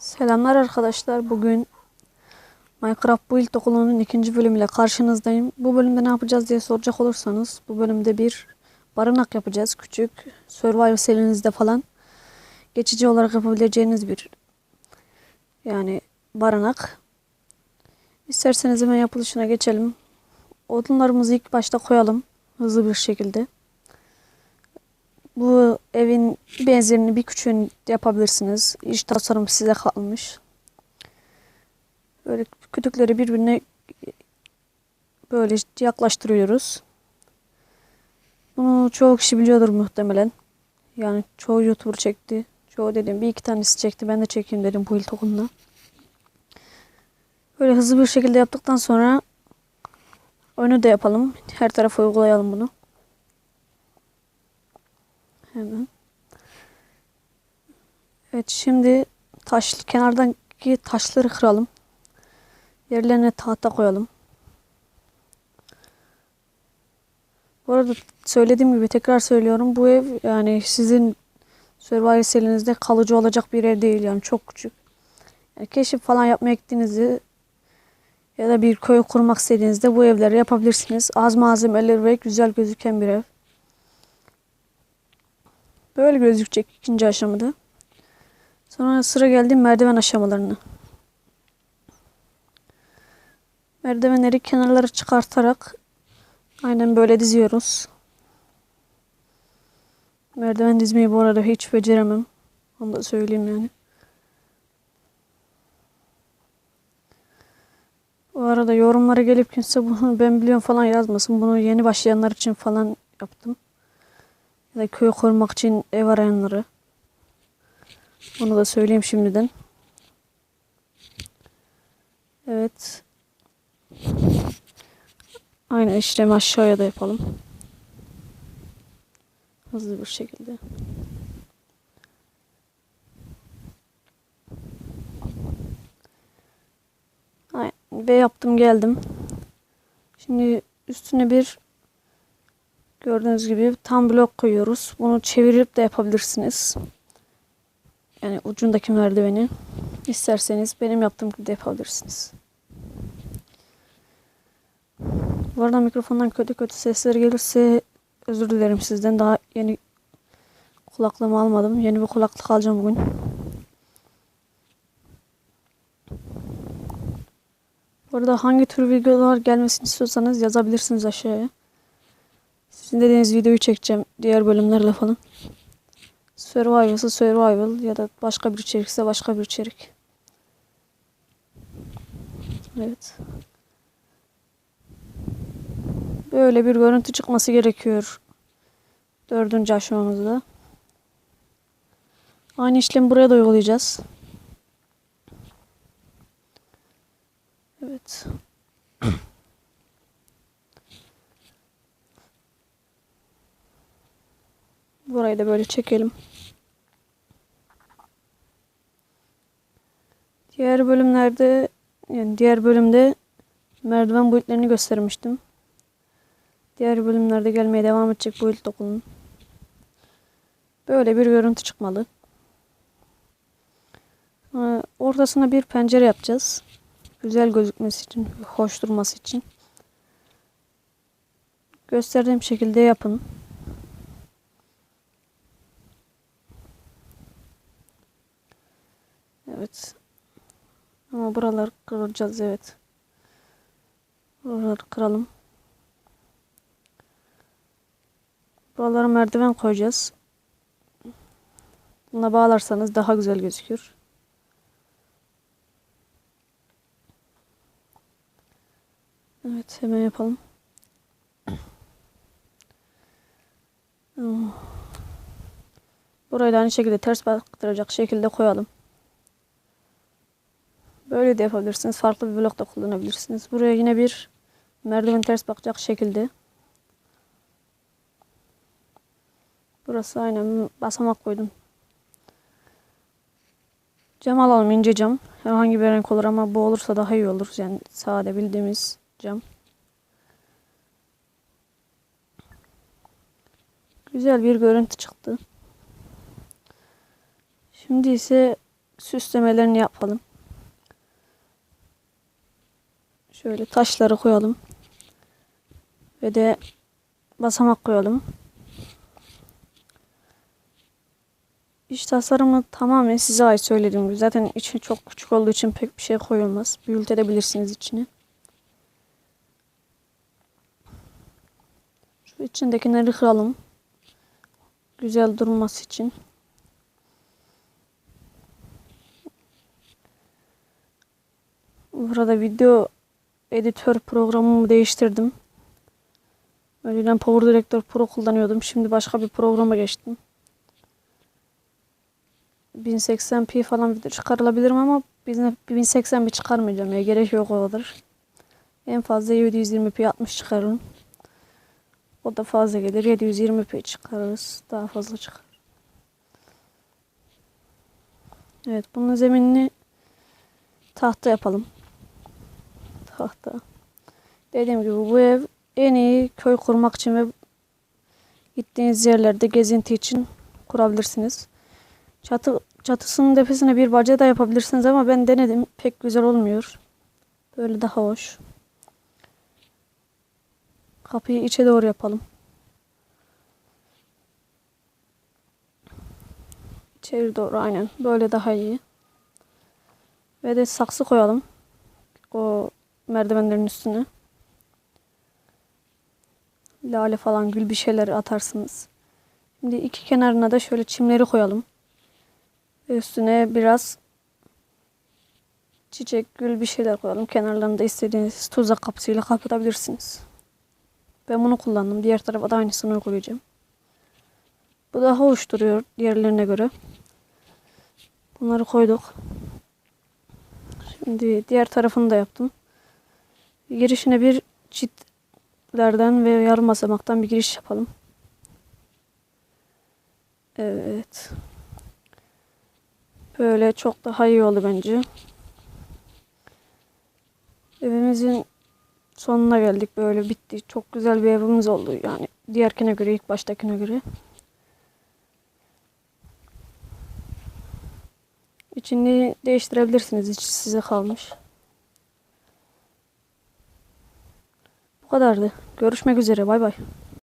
Selamlar arkadaşlar. Bugün Minecraft Build okulunun ikinci bölümüyle karşınızdayım. Bu bölümde ne yapacağız diye soracak olursanız bu bölümde bir barınak yapacağız. Küçük survival serinizde falan geçici olarak yapabileceğiniz bir yani barınak. İsterseniz hemen yapılışına geçelim. Odunlarımızı ilk başta koyalım hızlı bir şekilde. Bu evin benzerini bir küçüğünü yapabilirsiniz. İş tasarım size kalmış. Böyle kütükleri birbirine böyle yaklaştırıyoruz. Bunu çoğu kişi biliyordur muhtemelen. Yani çoğu YouTuber çekti. Çoğu dedim bir iki tanesi çekti. Ben de çekeyim dedim bu ilk okuluna. Böyle hızlı bir şekilde yaptıktan sonra oyunu da yapalım. Her tarafa uygulayalım bunu. Hemen. Evet şimdi taş kenardaki taşları kıralım. Yerlerine tahta koyalım. Bu arada söylediğim gibi tekrar söylüyorum. Bu ev yani sizin survival kalıcı olacak bir ev değil yani çok küçük. Yani keşif falan yapmaya gittiğinizde ya da bir köy kurmak istediğinizde bu evleri yapabilirsiniz. Az malzemeler ve güzel gözüken bir ev. Böyle gözükecek ikinci aşamada. Sonra sıra geldi merdiven aşamalarına. Merdivenleri kenarları çıkartarak aynen böyle diziyoruz. Merdiven dizmeyi bu arada hiç beceremem. Onu da söyleyeyim yani. Bu arada yorumlara gelip kimse bunu ben biliyorum falan yazmasın. Bunu yeni başlayanlar için falan yaptım. Ya da köy kurmak için ev arayanları. Onu da söyleyeyim şimdiden. Evet. Aynı işlemi aşağıya da yapalım. Hızlı bir şekilde. Aynen. Ve yaptım geldim. Şimdi üstüne bir Gördüğünüz gibi tam blok koyuyoruz. Bunu çevirip de yapabilirsiniz. Yani ucundaki merdiveni. İsterseniz benim yaptığım gibi de yapabilirsiniz. Bu arada mikrofondan kötü kötü sesler gelirse özür dilerim sizden. Daha yeni kulaklığımı almadım. Yeni bir kulaklık alacağım bugün. Bu arada hangi tür videolar gelmesini istiyorsanız yazabilirsiniz aşağıya. Sizin dediğiniz videoyu çekeceğim diğer bölümlerle falan. Survival'sı survival ya da başka bir içerikse başka bir içerik. Evet. Böyle bir görüntü çıkması gerekiyor. Dördüncü aşamamızda. Aynı işlemi buraya da uygulayacağız. Evet. Burayı da böyle çekelim. Diğer bölümlerde yani diğer bölümde merdiven boyutlarını göstermiştim. Diğer bölümlerde gelmeye devam edecek boyut okulun. Böyle bir görüntü çıkmalı. Sonra Ortasına bir pencere yapacağız. Güzel gözükmesi için, hoş durması için. Gösterdiğim şekilde yapın. Evet. Ama buraları kıracağız evet. Buraları kıralım. Buralara merdiven koyacağız. Buna bağlarsanız daha güzel gözükür. Evet hemen yapalım. Burayı da aynı şekilde ters baktıracak şekilde koyalım. Böyle de yapabilirsiniz. Farklı bir blok da kullanabilirsiniz. Buraya yine bir merdiven ters bakacak şekilde. Burası aynen basamak koydum. Cam alalım ince cam. Herhangi bir renk olur ama bu olursa daha iyi olur. Yani sade bildiğimiz cam. Güzel bir görüntü çıktı. Şimdi ise süslemelerini yapalım. Şöyle taşları koyalım. Ve de basamak koyalım. İç tasarımı tamamen size ait söylediğim gibi. Zaten içi çok küçük olduğu için pek bir şey koyulmaz. Büyütebilirsiniz içini. Şu içindekileri kıralım. Güzel durması için. Burada video editör programımı değiştirdim. Önceden Power Director Pro kullanıyordum. Şimdi başka bir programa geçtim. 1080p falan çıkarılabilirim ama 1080p çıkarmayacağım ya gerek yok o kadar. En fazla 720p 60 çıkarırım. O da fazla gelir. 720p çıkarırız. Daha fazla çıkar. Evet bunun zeminini tahta yapalım. Tahta. Dediğim gibi bu ev en iyi köy kurmak için ve gittiğiniz yerlerde gezinti için kurabilirsiniz. Çatı çatısının tepesine bir baca da yapabilirsiniz ama ben denedim. Pek güzel olmuyor. Böyle daha hoş. Kapıyı içe doğru yapalım. İçeri doğru aynen. Böyle daha iyi. Ve de saksı koyalım. O merdivenlerin üstüne. Lale falan gül bir şeyler atarsınız. Şimdi iki kenarına da şöyle çimleri koyalım. Üstüne biraz çiçek, gül bir şeyler koyalım. Kenarlarında istediğiniz tuzak kapısıyla kapatabilirsiniz. Ben bunu kullandım. Diğer tarafa da aynısını uygulayacağım. Bu daha hoş duruyor diğerlerine göre. Bunları koyduk. Şimdi diğer tarafını da yaptım. Girişine bir çitlerden ve yarım basamaktan bir giriş yapalım. Evet. Böyle çok daha iyi oldu bence. Evimizin sonuna geldik. Böyle bitti. Çok güzel bir evimiz oldu. Yani diğerkine göre, ilk baştakine göre. İçini değiştirebilirsiniz. İçi size kalmış. Kadardı. Görüşmek üzere. Bay bay.